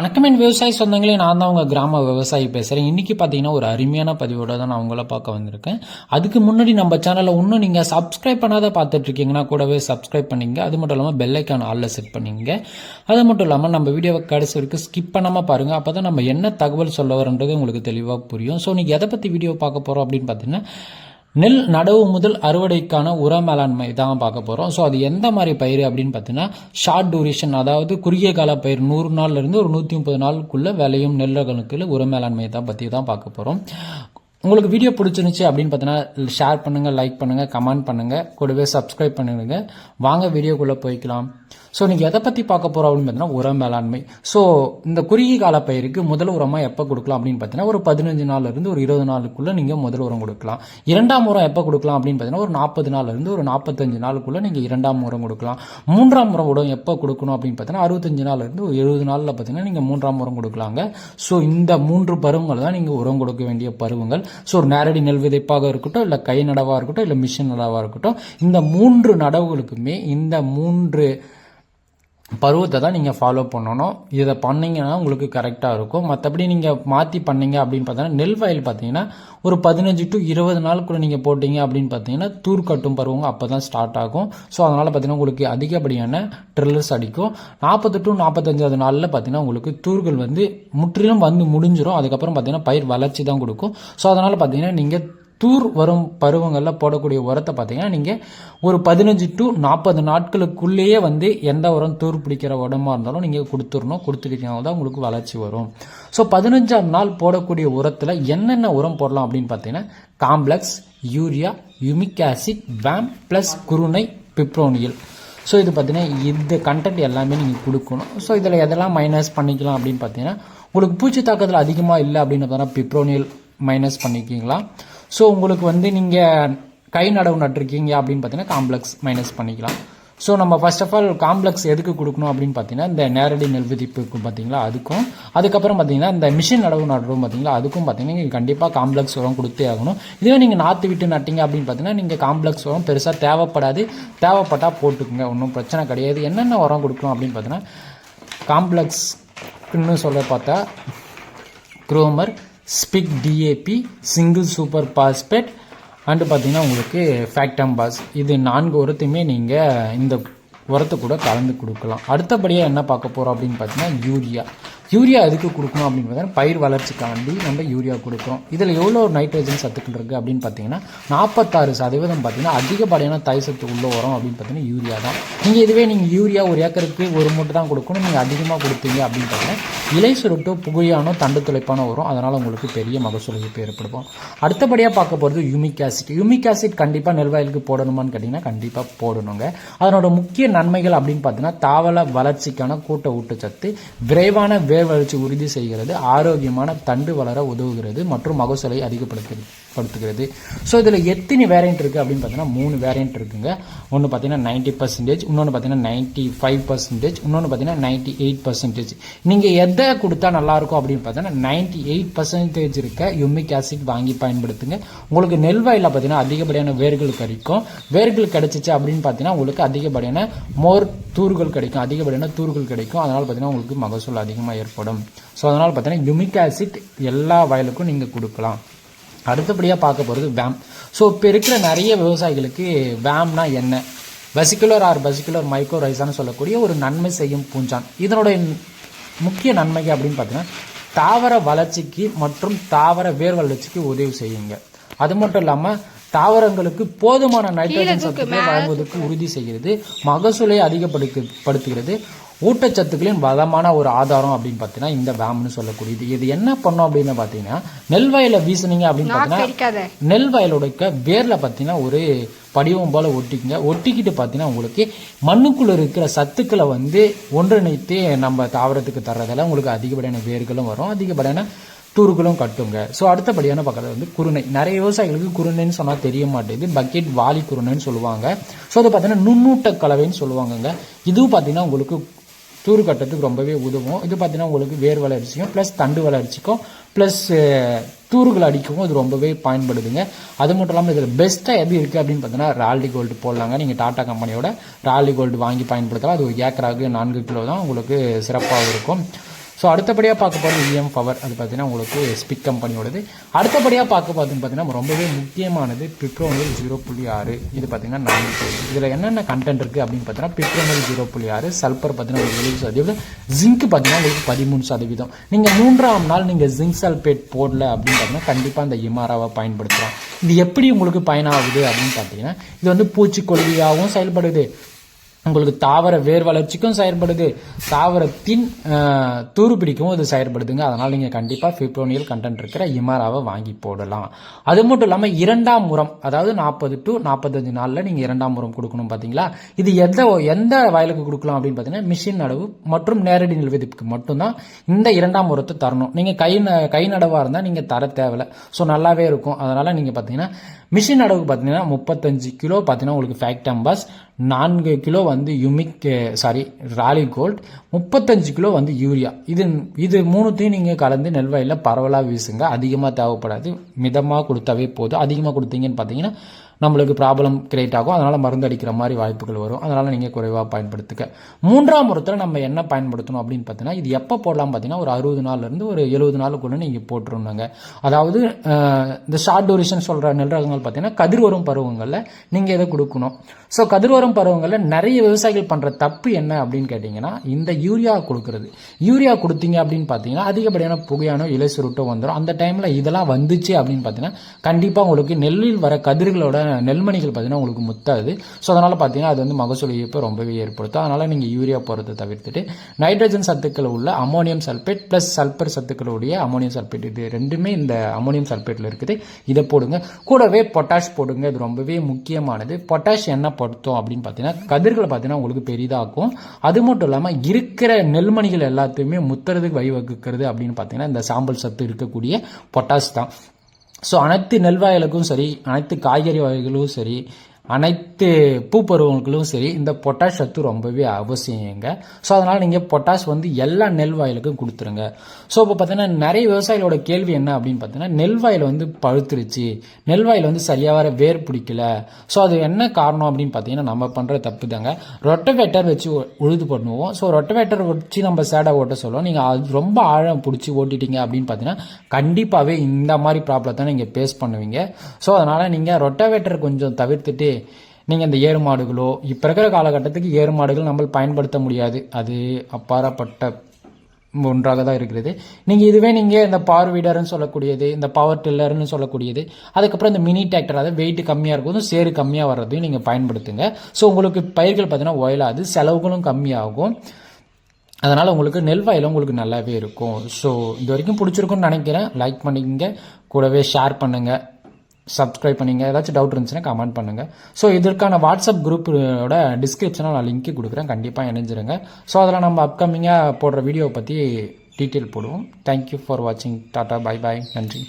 வணக்கம் என் விவசாய சொந்தங்களே நான் தான் உங்கள் கிராம விவசாயி பேசுகிறேன் இன்றைக்கி பார்த்தீங்கன்னா ஒரு அருமையான பதிவோட தான் நான் உங்களை பார்க்க வந்திருக்கேன். அதுக்கு முன்னாடி நம்ம சேனலை இன்னும் நீங்கள் சப்ஸ்கிரைப் பண்ணாத பார்த்துட்ருக்கீங்கன்னா கூடவே சப்ஸ்கிரைப் பண்ணிங்க. அது மட்டும் இல்லாமல் பெல் ஆளில் செட் பண்ணிங்க. அது மட்டும் இல்லாமல் நம்ம வீடியோவை கடைசி வரைக்கும் ஸ்கிப் பண்ணாமல் பாருங்கள் அப்போ தான் நம்ம என்ன தகவல் சொல்ல வரன்றது உங்களுக்கு தெளிவாக புரியும். ஸோ நீங்கள் எதை பற்றி வீடியோ பார்க்க போகிறோம் அப்படின்னு பார்த்தீங்கன்னா நெல் நடவு முதல் அறுவடைக்கான உர மேலாண்மை தான் பார்க்க போகிறோம் ஸோ அது எந்த மாதிரி பயிர் அப்படின்னு பார்த்தீங்கன்னா ஷார்ட் டூரேஷன் அதாவது குறுகிய கால பயிர் நூறு நாள்லேருந்து ஒரு நூற்றி முப்பது நாளுக்குள்ளே விளையும் நெல்லுகளுக்கு உர மேலாண்மையை தான் பற்றி தான் பார்க்க போகிறோம் உங்களுக்கு வீடியோ பிடிச்சிருந்துச்சு அப்படின்னு பார்த்தீங்கன்னா ஷேர் பண்ணுங்கள் லைக் பண்ணுங்கள் கமெண்ட் பண்ணுங்கள் கூடவே சப்ஸ்கிரைப் பண்ணுங்க வாங்க வீடியோக்குள்ளே போய்க்கலாம். ஸோ நீங்கள் எதை பற்றி பார்க்க போகிறோம் அப்படின்னு பார்த்தீங்கன்னா உரம் மேலாண்மை. ஸோ இந்த குறுகிய கால பயிருக்கு முதல் உரமாக எப்போ கொடுக்கலாம் அப்படின்னு பார்த்தீங்கன்னா ஒரு பதினஞ்சு நாள்லேருந்து ஒரு இருபது நாளுக்குள்ளே நீங்கள் முதல் உரம் கொடுக்கலாம். இரண்டாம் உரம் எப்போ கொடுக்கலாம் அப்படின்னு பார்த்தீங்கன்னா ஒரு நாற்பது நாள்லேருந்து ஒரு நாற்பத்தஞ்சு நாளுக்குள்ளே நீங்கள் இரண்டாம் உரம் கொடுக்கலாம். மூன்றாம் உரம் உரம் எப்போ கொடுக்கணும் அப்படின்னு பார்த்தீங்கன்னா அறுபத்தஞ்சு நாள்லேருந்து ஒரு எழுபது நாளில் பார்த்தீங்கன்னா நீங்கள் மூன்றாம் உரம் கொடுக்கலாங்க. ஸோ இந்த மூன்று பருவங்கள் தான் நீங்கள் உரம் கொடுக்க வேண்டிய பருவங்கள். ஸோ ஒரு நேரடி நெல் விதைப்பாக இருக்கட்டும் இல்லை கை நடவாக இருக்கட்டும் இல்லை மிஷின் நடவாக இருக்கட்டும் இந்த மூன்று நடவுகளுக்குமே இந்த மூன்று பருவத்தை தான் நீங்கள் ஃபாலோ பண்ணணும். இதை பண்ணிங்கன்னா உங்களுக்கு கரெக்டாக இருக்கும். மற்றபடி நீங்கள் மாற்றி பண்ணீங்க அப்படின்னு பார்த்தீங்கன்னா நெல் வயல் பார்த்தீங்கன்னா ஒரு பதினஞ்சு டு இருபது நாளுக்குள்ள நீங்கள் போட்டிங்க அப்படின்னு பார்த்தீங்கன்னா தூர் கட்டும் பருவங்க அப்போ தான் ஸ்டார்ட் ஆகும். ஸோ அதனால் பார்த்தீங்கன்னா உங்களுக்கு அதிகப்படியான ட்ரில்லர்ஸ் அடிக்கும். நாற்பது டு நாற்பத்தஞ்சாவது நாளில் பார்த்தீங்கன்னா உங்களுக்கு தூர்கள் வந்து முற்றிலும் வந்து முடிஞ்சிடும் அதுக்கப்புறம் பார்த்தீங்கன்னா பயிர் வளர்ச்சி தான் கொடுக்கும். ஸோ அதனால் பார்த்தீங்கன்னா நீங்கள் தூர் வரும் பருவங்களில் போடக்கூடிய உரத்தை பார்த்தீங்கன்னா நீங்கள் ஒரு பதினஞ்சு டு நாற்பது நாட்களுக்குள்ளேயே வந்து எந்த உரம் தூர் பிடிக்கிற உடம்பா இருந்தாலும் நீங்கள் கொடுத்துடணும். கொடுத்துக்கிட்டீங்கன்னா தான் உங்களுக்கு வளர்ச்சி வரும். ஸோ பதினஞ்சாம் நாள் போடக்கூடிய உரத்தில் என்னென்ன உரம் போடலாம் அப்படின்னு பார்த்தீங்கன்னா காம்ப்ளெக்ஸ் யூரியா யுமிக் ஆசிட் வேம் ப்ளஸ் குருணை பிப்ரோனியல் ஸோ இது பார்த்தீங்கன்னா இந்த கண்டென்ட் எல்லாமே நீங்கள் கொடுக்கணும். ஸோ இதில் எதெல்லாம் மைனஸ் பண்ணிக்கலாம் அப்படின்னு பார்த்தீங்கன்னா உங்களுக்கு பூச்சி தாக்கத்தில் அதிகமாக இல்லை அப்படின்னு பார்த்தீங்கன்னா பிப்ரோனியல் மைனஸ் பண்ணிக்கிங்களா? ஸோ உங்களுக்கு வந்து நீங்கள் கை நடவு நட்டுருக்கீங்க அப்படின்னு பார்த்தீங்கன்னா காம்ப்ளெக்ஸ் மைனஸ் பண்ணிக்கலாம். ஸோ நம்ம ஃபர்ஸ்ட் ஆஃப் ஆல் காம்ப்ளெக்ஸ் எதுக்கு கொடுக்கணும் அப்படின்னு பார்த்தீங்கன்னா இந்த நேரடி நெல் விதிப்புக்கு பார்த்தீங்களா அதுக்கும் அதுக்கப்புறம் பார்த்தீங்கன்னா இந்த மிஷின் நடவு நடுறோம் பார்த்தீங்களா அதுக்கும் பார்த்தீங்கன்னா நீங்கள் கண்டிப்பாக காம்ப்ளெக்ஸ் உரம் கொடுத்தே ஆகணும். இதுவே நீங்கள் நாற்று விட்டு நட்டிங்க அப்படின்னு பார்த்தீங்கன்னா நீங்கள் காம்ப்ளெக்ஸ் உரம் பெருசாக தேவைப்படாது. தேவைப்பட்டால் போட்டுக்குங்க ஒன்றும் பிரச்சனை கிடையாது. என்னென்ன உரம் கொடுக்கணும் அப்படின்னு பார்த்தீங்கன்னா காம்ப்ளெக்ஸ்ன்னு சொல்ல பார்த்தா Gromor SPIC DAP single super phosphate and பார்த்திங்கன்னா உங்களுக்கு ஃபேக்டம் பாஸ் இது நான்கு உரத்தையுமே நீங்கள் இந்த உரத்தை கூட கலந்து கொடுக்கலாம். அடுத்தபடியாக என்ன பார்க்க போகிறோம் அப்படின்னு பார்த்தீங்கன்னா யூரியா யூரியா எதுக்கு கொடுக்கணும் அப்படின்னு பார்த்தீங்கன்னா பயிர் வளர்ச்சிக்காண்டி நம்ம யூரியா கொடுக்குறோம். இதில் எவ்வளோ நைட்ரஜன் சத்துக்கள் இருக்குது அப்படின்னு பார்த்தீங்கன்னா நாற்பத்தாறு சதவீதம் பார்த்தீங்கன்னா அதிகப்படியான தாய் சத்து உள்ள உரம் அப்படின்னு பார்த்தீங்கன்னா யூரியா தான். நீங்கள் இதுவே நீங்கள் யூரியா ஒரு ஏக்கருக்கு ஒரு மூட்டை தான் கொடுக்கணும். நீங்கள் அதிகமாக கொடுத்தீங்க அப்படின்னு பார்த்தீங்கன்னா இலை சுருட்டோ புகையானோ தண்டு துளைப்பானோ வரும். அதனால் உங்களுக்கு பெரிய மகசூல் இழப்பு ஏற்படுவோம் அடுத்தபடியாக பார்க்க போகிறது யூமிக் ஆசிட் யூமிக் ஆசிட் கண்டிப்பாக நெல்வாயிலுக்கு போடணுமான்னு கேட்டிங்கன்னா கண்டிப்பாக போடணுங்க. அதனோட முக்கிய நன்மைகள் அப்படின்னு பார்த்தீங்கன்னா தாவள வளர்ச்சிக்கான கூட்ட ஊட்டச்சத்து விரைவான வேர் வளர்ச்சி உறுதி செய்கிறது ஆரோக்கியமான தண்டு வளர உதவுகிறது மற்றும் மகசூலை அதிகப்படுத்துகிறது படுத்துகிறது. ஸோ இதில் எத்தனை வேரியன்ட் இருக்குது அப்படின்னு பார்த்தீங்கன்னா மூணு வேரியன்ட் இருக்குங்க. ஒன்று பார்த்தீங்கன்னா நைன்ட்டி பர்சன்டேஜ் இன்னொன்று பார்த்தீங்கன்னா நைன்ட்டி ஃபைவ் பர்சன்டேஜ் இன்னொன்று பார்த்தீங்கன்னா நைன்ட்டி எயிட் பர்சன்டேஜ் நீங்கள் எதை கொடுத்தா நல்லாயிருக்கும் அப்படின்னு பார்த்தோன்னா நைன்ட்டி எயிட் பர்சன்டேஜ் இருக்க யுமிக் ஆசிட் வாங்கி பயன்படுத்துங்க. உங்களுக்கு நெல் வயலில் பார்த்தீங்கன்னா அதிகப்படியான வேர்கள் கிடைக்கும். வேர்கள் கிடைச்சிச்சு அப்படின்னு பார்த்தீங்கன்னா உங்களுக்கு அதிகப்படியான மோர் தூர்கள் கிடைக்கும். அதிகப்படியான தூர்கள் கிடைக்கும். அதனால் பார்த்தீங்கன்னா உங்களுக்கு மகசூல் அதிகமாக ஏற்படும். ஸோ அதனால் பார்த்தீங்கன்னா யுமிக் ஆசிட் எல்லா வயலுக்கும் நீங்கள் கொடுக்கலாம். அடுத்தபடியாக பார்க்க போகிறது வேம் ஸோ இப்போ இருக்கிற நிறைய விவசாயிகளுக்கு வேம்னா என்ன? வெசிக்குலர் ஆர் வெசிக்குலர் மைக்ரோ ரைஸான்னு சொல்லக்கூடிய ஒரு நன்மை செய்யும் பூஞ்சான். இதனுடைய முக்கிய நன்மைகள் அப்படின்னு பார்த்தீங்கன்னா தாவர வளர்ச்சிக்கு மற்றும் தாவர வேர் வளர்ச்சிக்கு உதவி செய்யுங்க. அது மட்டும் இல்லாமல் தாவரங்களுக்கு போதுமான நைட்ரஜன் சத்துக்களை வழங்குவதற்கு உறுதி செய்கிறது மகசூலை அதிகப்படுத்து படுத்துகிறது ஊட்டச்சத்துக்களின் பலமான ஒரு ஆதாரம் அப்படின்னு பார்த்தீங்கன்னா இந்த வேம்னு சொல்லக்கூடியது. இது என்ன பண்ணும் அப்படின்னு பார்த்தீங்கன்னா நெல் வயலை வீசுனீங்க அப்படின்னு பார்த்தீங்கன்னா நெல் வயலோட வேரில் பார்த்தீங்கன்னா ஒரு படிவம் போல் ஒட்டிக்குங்க. ஒட்டிக்கிட்டு பார்த்தீங்கன்னா உங்களுக்கு மண்ணுக்குள்ளே இருக்கிற சத்துக்களை வந்து ஒன்றிணைத்து நம்ம தாவரத்துக்கு தர்றதால உங்களுக்கு அதிகப்படியான வேர்களும் வரும். அதிகப்படியான தூர்களும் கட்டுங்க. ஸோ அடுத்தபடியான பக்கத்தில் வந்து குருணை. நிறைய விவசாயிகளுக்கு குருணைன்னு சொன்னால் தெரிய மாட்டேங்குது. பக்கெட் வாலி குருணைன்னு சொல்லுவாங்க. ஸோ அதை பார்த்தீங்கன்னா நுண்ணூட்ட கலவைன்னு சொல்லுவாங்கங்க. இதுவும் பார்த்தீங்கன்னா உங்களுக்கு தூர் கட்டத்துக்கு ரொம்பவே உதவும். இது பார்த்தீங்கன்னா உங்களுக்கு வேர் வளர்ச்சிக்கும் ப்ளஸ் தண்டு வளர்ச்சிக்கும் ப்ளஸ் தூறுகள் அடிக்கவும் இது ரொம்பவே பயன்படுதுங்க. அது மட்டும் இல்லாமல் இதில் பெஸ்ட்டாக எது இருக்குது அப்படின்னு பார்த்தீங்கன்னா ரால்டி கோல்டு போடலாங்க. நீங்கள் டாடா கம்பெனியோட ரால்டி கோல்டு வாங்கி பயன்படுத்தலாம். அது ஒரு ஏக்கராக நான்கு கிலோ தான் உங்களுக்கு சிறப்பாக இருக்கும். ஸோ அடுத்தபடியாக பார்க்க போகிறது இஎம் பவர் அது பார்த்தீங்கன்னா உங்களுக்கு ஸ்பிக் கம்பெனியோடது அடுத்தபடியாக பார்க்க பார்த்தீங்கன்னு பார்த்தீங்கன்னா ரொம்பவே முக்கியமானது பிப்ரோனல் ஜீரோ புள்ளி ஆறு. இது பார்த்தீங்கன்னா நான்கு கேஜி இதில் என்னென்ன கண்டென்ட் இருக்குது அப்படின்னு பார்த்தீங்கன்னா பிப்ரோனல் ஜீரோ புள்ளி ஆறு சல்பர் பார்த்தீங்கன்னா ஒரு எழுபது சதவீதம். ஜிங்க் பார்த்தீங்கன்னா உங்களுக்கு பதிமூணு சதவீதம். நீங்கள் மூன்றாம் நாள் நீங்கள் ஜிங்க் சல்பேட் போடல அப்படின்னு பார்த்தீங்கன்னா கண்டிப்பாக அந்த இமாராவை பயன்படுத்தலாம். இது எப்படி உங்களுக்கு பயனாகுது அப்படின்னு பார்த்தீங்கன்னா இது வந்து பூச்சிக்கொல்லியாகவும் செயல்படுது. உங்களுக்கு தாவர வேர் வளர்ச்சிக்கும் செயற்படுது. தாவரத்தின் தூறு பிடிக்கவும் இது செயற்படுதுங்க. அதனால் நீங்கள் கண்டிப்பாக ஃபிப்ரோனியல் கண்டென்ட் இருக்கிற இமாராவை வாங்கி போடலாம். அது மட்டும் இல்லாமல் இரண்டாம் முறம் அதாவது நாற்பது டு நாற்பத்தஞ்சு நாளில் நீங்கள் இரண்டாம் முறம் கொடுக்கணும் பார்த்தீங்களா இது எந்த எந்த வயலுக்கு கொடுக்கலாம் அப்படின்னு பார்த்தீங்கன்னா மிஷின் நடவு மற்றும் நேரடி நெல் விதிப்புக்கு மட்டும்தான் இந்த இரண்டாம் முறத்தை தரணும். நீங்கள் கை ந- கை நடவாக இருந்தால் நீங்கள் தர தேவையில்லை. ஸோ நல்லாவே இருக்கும். அதனால் நீங்கள் பார்த்தீங்கன்னா மிஷின் அளவுக்கு பார்த்தீங்கன்னா முப்பத்தஞ்சு கிலோ பார்த்தீங்கன்னா உங்களுக்கு ஃபேக்ட் அம்பாஸ் நான்கு கிலோ வந்து யுமிக் சாரி ராலி கோல்ட் முப்பத்தஞ்சு கிலோ வந்து யூரியா இது இது மூணுத்தையும் நீங்கள் கலந்து நெல்வயலில் பரவலாக வீசுங்க. அதிகமாக தேவைப்படாது. மிதமாக கொடுத்தாவே போதும். அதிகமாக கொடுத்தீங்கன்னு பார்த்தீங்கன்னா நம்மளுக்கு ப்ராப்ளம் கிரியேட் ஆகும். அதனால் மருந்து அடிக்கிற மாதிரி வாய்ப்புகள் வரும். அதனால் நீங்கள் குறைவாக பயன்படுத்துக்க மூன்றாம் முறத்தில் நம்ம என்ன பயன்படுத்தணும் அப்படின்னு பார்த்தீங்கன்னா இது எப்போ போடலாம் பார்த்தீங்கன்னா ஒரு அறுபது நாள்லேருந்து ஒரு எழுபது நாளுக்குள்ளே நீங்கள் போட்டுருணுங்க. அதாவது இந்த ஷார்ட் டூரேஷன் சொல்கிற நெல் ரகங்கள் பார்த்தீங்கன்னா கதிர் வரும் பருவங்களில் நீங்கள் இதை கொடுக்கணும். ஸோ கதிர் வரும் பருவங்களில் நிறைய விவசாயிகள் பண்ணுற தப்பு என்ன அப்படின்னு கேட்டிங்கன்னா இந்த யூரியா கொடுக்கறது. யூரியா கொடுத்தீங்க அப்படின்னு பார்த்தீங்கன்னா அதிகப்படியான புகையானோ இலை சுருட்டோ வந்துடும் அந்த டைமில் இதெல்லாம் வந்துச்சு அப்படின்னு பார்த்தீங்கன்னா கண்டிப்பாக உங்களுக்கு நெல்லில் வர கதிர்களோட நெல்மணிகள் பார்த்தீங்கன்னா உங்களுக்கு முத்தாது. ஸோ அதனால் பார்த்தீங்கன்னா அது வந்து மகசூல் இழப்பை ரொம்பவே ஏற்படுத்தும். அதனால் நீங்கள் யூரியா போகிறத தவிர்த்துட்டு நைட்ரஜன் சத்துக்கள் உள்ள அமோனியம் சல்பேட் ப்ளஸ் சல்பர் சத்துக்களுடைய அமோனியம் சல்பேட் இது ரெண்டுமே இந்த அமோனியம் சல்பேட்டில் இருக்குது. இதை போடுங்க. கூடவே பொட்டாஷ் போடுங்க. இது ரொம்பவே முக்கியமானது. பொட்டாஷ் என்ன படுத்தும் அப்படின்னு பார்த்தீங்கன்னா கதிர்களை பார்த்தீங்கன்னா உங்களுக்கு பெரிதாக்கும். அது மட்டும் இல்லாமல் இருக்கிற நெல்மணிகள் எல்லாத்தையுமே முத்துறதுக்கு வழிவகுக்கிறது அப்படின்னு பார்த்தீங்கன்னா இந்த சாம்பல் சத்து இருக்கக்கூடிய பொட்டாஷ் தான். ஸோ அனைத்து நெல்வாயலுக்கும் சரி அனைத்து காய்கறி வகைகளும் சரி அனைத்து பூப்பருவங்களுக்கும் சரி இந்த பொட்டாஷ் சத்து ரொம்பவே அவசியங்க. ஸோ அதனால் நீங்கள் பொட்டாஷ் வந்து எல்லா நெல் வாயிலுக்கும் கொடுத்துருங்க. ஸோ இப்போ பார்த்தீங்கன்னா நிறைய விவசாயிகளோட கேள்வி என்ன அப்படின்னு பார்த்தீங்கன்னா நெல் வாயில் வந்து பழுத்துருச்சு. நெல் வாயில் வந்து சரியாக வர வேர் பிடிக்கல. ஸோ அது என்ன காரணம் அப்படின்னு பார்த்தீங்கன்னா நம்ம பண்ணுற தப்பு தாங்க ரொட்டவேட்டர் வச்சு உ- உழுது பண்ணுவோம். ஸோ ரொட்டவேட்டர் வச்சு நம்ம சேடை ஓட்ட சொல்லுவோம். நீங்கள் அது ரொம்ப ஆழம் பிடிச்சி ஓட்டிட்டீங்க அப்படின்னு பார்த்தீங்கன்னா கண்டிப்பாகவே இந்த மாதிரி ப்ராப்ளத்தை நீங்கள் ஃபேஸ் பண்ணுவீங்க. ஸோ அதனால் நீங்கள் ரொட்டவேட்டர் கொஞ்சம் தவிர்த்துட்டு நீங்கள் இந்த ஏறு மாடுகளோ இப்போ இருக்கிற காலகட்டத்துக்கு ஏறு மாடுகள் நம்ம பயன்படுத்த முடியாது. அது அப்பாறப்பட்ட ஒன்றாக தான் இருக்கிறது. நீங்கள் இதுவே நீங்கள் இந்த பவர் வீடர்னு சொல்லக்கூடியது இந்த பவர் டில்லர்னு சொல்லக்கூடியது அதுக்கப்புறம் இந்த மினி டிராக்டர் அதாவது வெயிட் கம்மியாக இருக்கும் சேறு கம்மியாக வர்றதையும் நீங்கள் பயன்படுத்துங்க. ஸோ உங்களுக்கு பயிர்கள் பார்த்தீங்கன்னா ஒயலாது செலவுகளும் கம்மியாகும். அதனால் உங்களுக்கு நெல் வயலும் உங்களுக்கு நல்லாவே இருக்கும். ஸோ இது வரைக்கும் பிடிச்சிருக்குன்னு நினைக்கிறேன். லைக் பண்ணிக்கங்க. கூடவே ஷேர் பண்ணுங்கள் சப்ஸ்கிரைப் பண்ணிங்க. ஏதாச்சும் டவுட் இருந்துச்சுன்னா கமெண்ட் பண்ணுங்கள் ஸோ இதற்கான வாட்ஸ்அப் குரூப்போட டிஸ்கிரிப்ஷனில் நான் லிங்க்கு கொடுக்குறேன். கண்டிப்பாக இணைஞ்சிருங்க. ஸோ அதில் நம்ம அப்கமிங்காக போடுற வீடியோவை பற்றி டீட்டெயில் போடுவோம். தேங்க்யூ ஃபார் வாட்சிங் டாட்டா பை பாய் நன்றி.